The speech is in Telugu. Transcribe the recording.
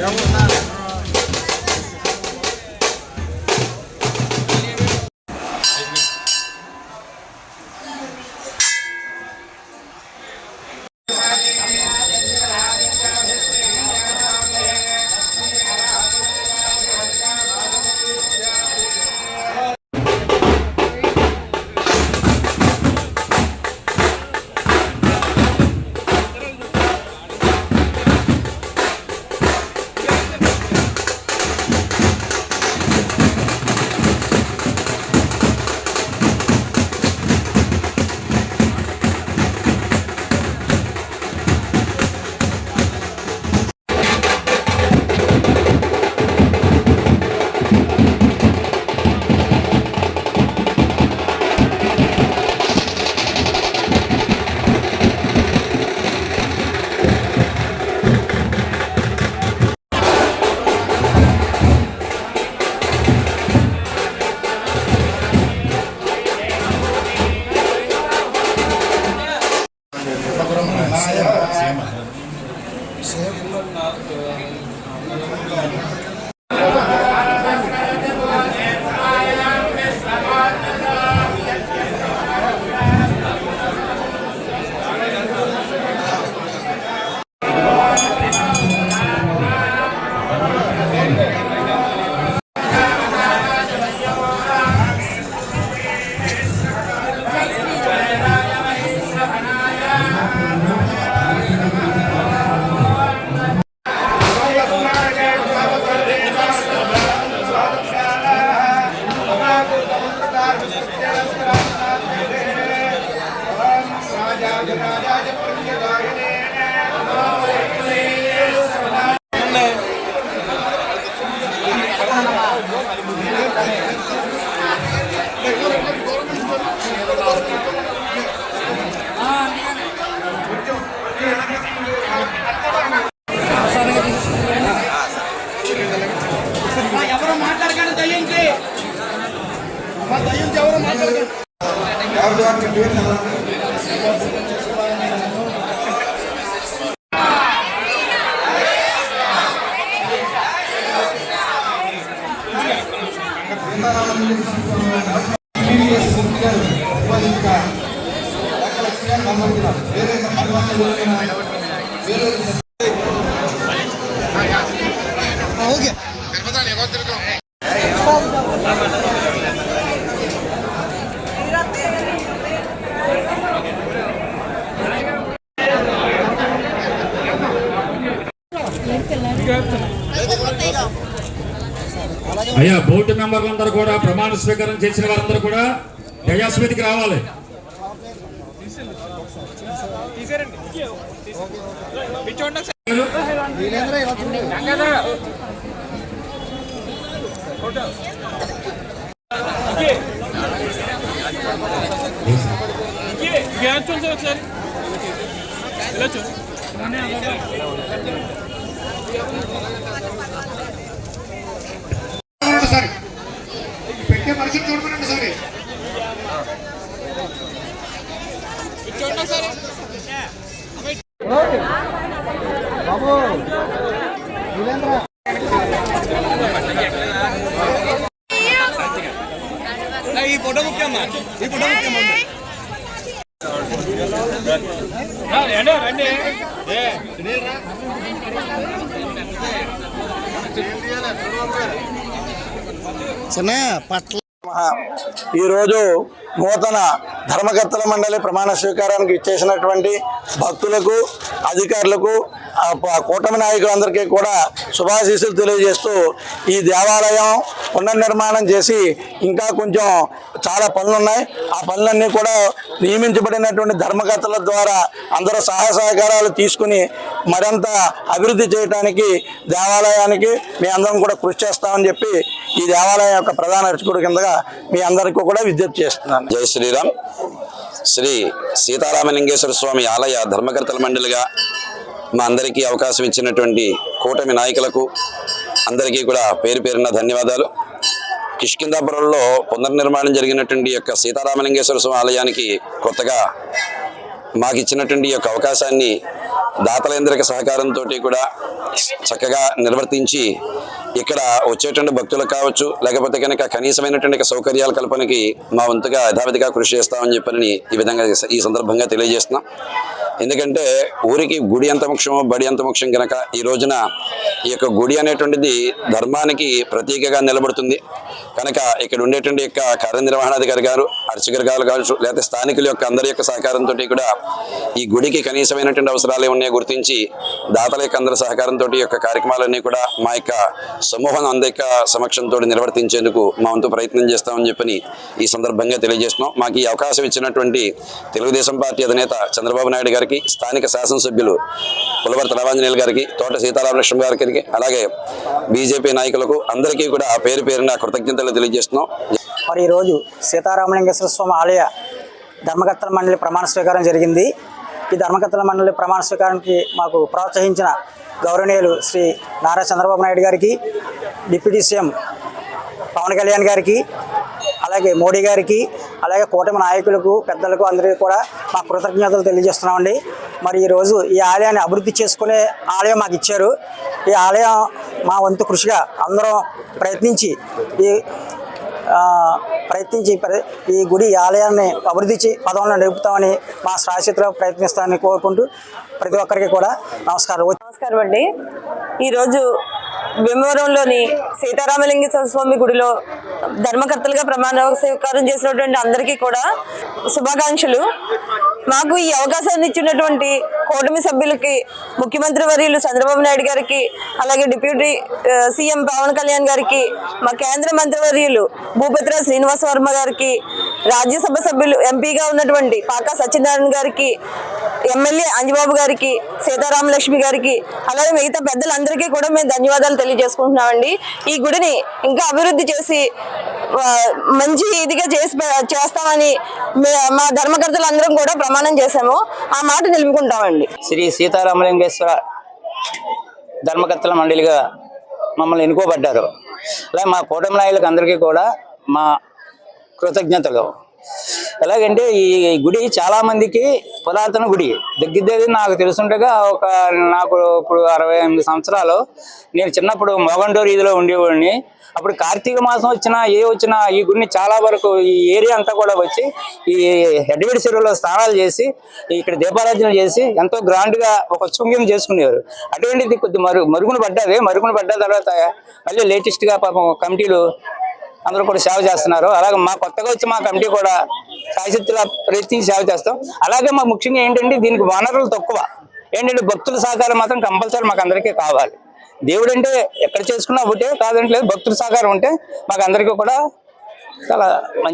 ఎవరు ఓకే. దయ్యించి ఎవరు తిరుగుతాం అయ్యా బోర్డు మెంబర్లందరూ కూడా ప్రమాణ స్వీకారం చేసిన వారందరూ కూడా దయాస్మితికి రావాలి. సార్ పెట్టే మనిషిని చూడమనండి సార్. ఈ ఫోటో ముఖ్యమ్మా ఈ ఫోటో ముఖ్యమ్మా না? পাটলা ఈరోజు నూతన ధర్మకర్తల మండలి ప్రమాణ స్వీకారానికి ఇచ్చేసినటువంటి భక్తులకు అధికారులకు కూటమి నాయకులందరికీ కూడా శుభాశీస్సులు తెలియజేస్తూ ఈ దేవాలయం పునర్నిర్మాణం చేసి ఇంకా కొంచెం చాలా పనులు ఉన్నాయి ఆ పనులన్నీ కూడా నియమించబడినటువంటి ధర్మకర్తల ద్వారా అందరూ సహాయ సహకారాలు తీసుకుని మరింత అభివృద్ధి చేయడానికి దేవాలయానికి మీ అందరం కూడా కృషి చేస్తామని చెప్పి ఈ దేవాలయం యొక్క ప్రధాన అర్చకుడు కిందగా మీ అందరికీ కూడా విజ్ఞప్తి చేస్తున్నాను. జై శ్రీరామ్. శ్రీ సీతారామలింగేశ్వర స్వామి ఆలయ ధర్మకర్తల మండలిగా మా అందరికీ అవకాశం ఇచ్చినటువంటి కూటమి నాయకులకు అందరికీ కూడా పేరు పేరున ధన్యవాదాలు. కిష్కిందాపురంలో పునర్నిర్మాణం జరిగినటువంటి యొక్క సీతారామలింగేశ్వర స్వామి ఆలయానికి కొత్తగా మాకు ఇచ్చినటువంటి యొక్క అవకాశాన్ని దాతలేంద్రిక సహకారంతో కూడా చక్కగా నిర్వర్తించి ఇక్కడ వచ్చేటువంటి భక్తులకు కావచ్చు లేకపోతే కనుక కనీసమైనటువంటి సౌకర్యాల కల్పనకి మా వంతుగా యథావిధిగా కృషి చేస్తామని చెప్పని ఈ విధంగా ఈ సందర్భంగా తెలియజేస్తున్నాం. ఎందుకంటే ఊరికి గుడి ఎంత ముఖ్యమో బడి ఎంత ముఖ్యం కనుక ఈ రోజున ఈ యొక్క గుడి అనేటువంటిది ధర్మానికి ప్రతీకగా నిలబడుతుంది. కనుక ఇక్కడ ఉండేటువంటి యొక్క కార్యనిర్వహణాధికారి గారు అర్చకర్ గారు కావచ్చు లేకపోతే స్థానికుల యొక్క అందరి యొక్క సహకారంతో కూడా ఈ గుడికి కనీసమైనటువంటి అవసరాలు ఉన్నాయో గుర్తించి దాతల యొక్క అందరి సహకారంతో యొక్క కార్యక్రమాలన్నీ కూడా మా యొక్క సమూహం అందరి యొక్క సమక్షంతో నిర్వర్తించేందుకు మా వంతు ప్రయత్నం చేస్తామని చెప్పని ఈ సందర్భంగా తెలియజేస్తున్నాం. మాకు ఈ అవకాశం ఇచ్చినటువంటి తెలుగుదేశం పార్టీ అధినేత చంద్రబాబు నాయుడు గారికి స్థానిక శాసనసభ్యులు పులవర్తి రామాంజనేయులు గారికి తోట సీతారామకృష్ణ గారికి అలాగే బీజేపీ నాయకులకు అందరికీ కూడా పేరు పేరున కృతజ్ఞతలు తెలియజేస్తున్నాం. మరి ఈరోజు సీతారామలింగేశ్వర స్వామి ఆలయ ధర్మకర్తల మండలి ప్రమాణ స్వీకారం జరిగింది. ఈ ధర్మకర్తల మండలి ప్రమాణ స్వీకారానికి మాకు ప్రోత్సహించిన గౌరవనీయులు శ్రీ నారా చంద్రబాబు నాయుడు గారికి డిప్యూటీ సీఎం పవన్ కళ్యాణ్ గారికి అలాగే మోడీ గారికి అలాగే కూటమి నాయకులకు పెద్దలకు అందరికీ కూడా మా కృతజ్ఞతలు తెలియజేస్తున్నామండి. మరి ఈరోజు ఈ ఆలయాన్ని అభివృద్ధి చేసుకునే ఆలయం మాకు ఇచ్చారు. ఈ ఆలయం మా వంతు కృషిగా అందరం ప్రయత్నించి ఈ ప్రయత్నించి ప్ర- ఈ గుడి ఆలయాన్ని అభివృద్ధి పదంలో నడుపుతామని మా శాశ్వతలో ప్రయత్నిస్తామని కోరుకుంటూ ప్రతి ఒక్కరికి కూడా నమస్కారం. నమస్కారం అండి. ఈరోజు భీమవరంలోని సీతారామలింగేశ్వర స్వామి గుడిలో ధర్మకర్తలుగా ప్రమాణ స్వీకారం చేసినటువంటి అందరికీ కూడా శుభాకాంక్షలు. మాకు ఈ అవకాశాన్ని ఇచ్చినటువంటి కూటమి సభ్యులకి ముఖ్యమంత్రి వర్యులు చంద్రబాబు నాయుడు గారికి అలాగే డిప్యూటీ సీఎం పవన్ కళ్యాణ్ గారికి మా కేంద్ర మంత్రివర్యులు భూపత్ర శ్రీనివాస వర్మ గారికి రాజ్యసభ సభ్యులు ఎంపీగా ఉన్నటువంటి పాకా సత్యనారాయణ గారికి ఎమ్మెల్యే అంజబాబు గారికి సీతారామ లక్ష్మి గారికి అలాగే మిగతా పెద్దలందరికీ కూడా మేము ధన్యవాదాలు తెలియజేసుకుంటున్నామండి. ఈ గుడిని ఇంకా అభివృద్ధి చేసి మంచి ఇదిగా చేసి చేస్తామని మే- మా ధర్మకర్తలు అందరం కూడా ప్రమాణం చేశాము. ఆ మాట నిలుపుకుంటామండి. శ్రీ సీతారామలింగేశ్వర ధర్మకర్తల మండలిగా మమ్మల్ని ఎన్నుకోబడ్డారు. అలాగే మా కూటమి నాయకులకు అందరికీ కూడా మా కృతజ్ఞతలు. ఎలాగంటే ఈ గుడి చాలా మందికి పురాతన గుడి. దగ్గర దగ్గర నాకు తెలుసుండగా ఒక నాకు ఇప్పుడు అరవై ఎనిమిది సంవత్సరాలు. నేను చిన్నప్పుడు మొగండో వీధిలో ఉండేవాడిని. అప్పుడు కార్తీక మాసం వచ్చినా ఏ వచ్చినా ఈ గుడిని చాలా వరకు ఈ ఏరియా అంతా కూడా వచ్చి ఈ హెడ్వేడి చెరువులో స్నానాలు చేసి ఇక్కడ దీపారాధన చేసి ఎంతో గ్రాండ్గా ఒక శృంగ్యం చేసుకునేవారు. అటువంటిది కొద్ది మరుగు మరుగున పడ్డది. మరుగున పడ్డ తర్వాత మళ్ళీ లేటెస్ట్గా పాపం కమిటీలు అందరూ కూడా సేవ చేస్తున్నారు. అలాగే మా కొత్తగా వచ్చి మా కమిటీ కూడా శాశ్వతలా ప్రయత్నించి సేవ చేస్తాం. అలాగే మా ముఖ్యంగా ఏంటంటే దీనికి వనరులు తక్కువ. ఏంటంటే భక్తుల సహకారం మాత్రం కంపల్సరీ మాకు అందరికీ కావాలి. దేవుడు అంటే ఎక్కడ చేసుకున్నా ఒకటే కాదంటే లేదు భక్తుల సహకారం ఉంటే మాకు అందరికీ కూడా చాలా మంచి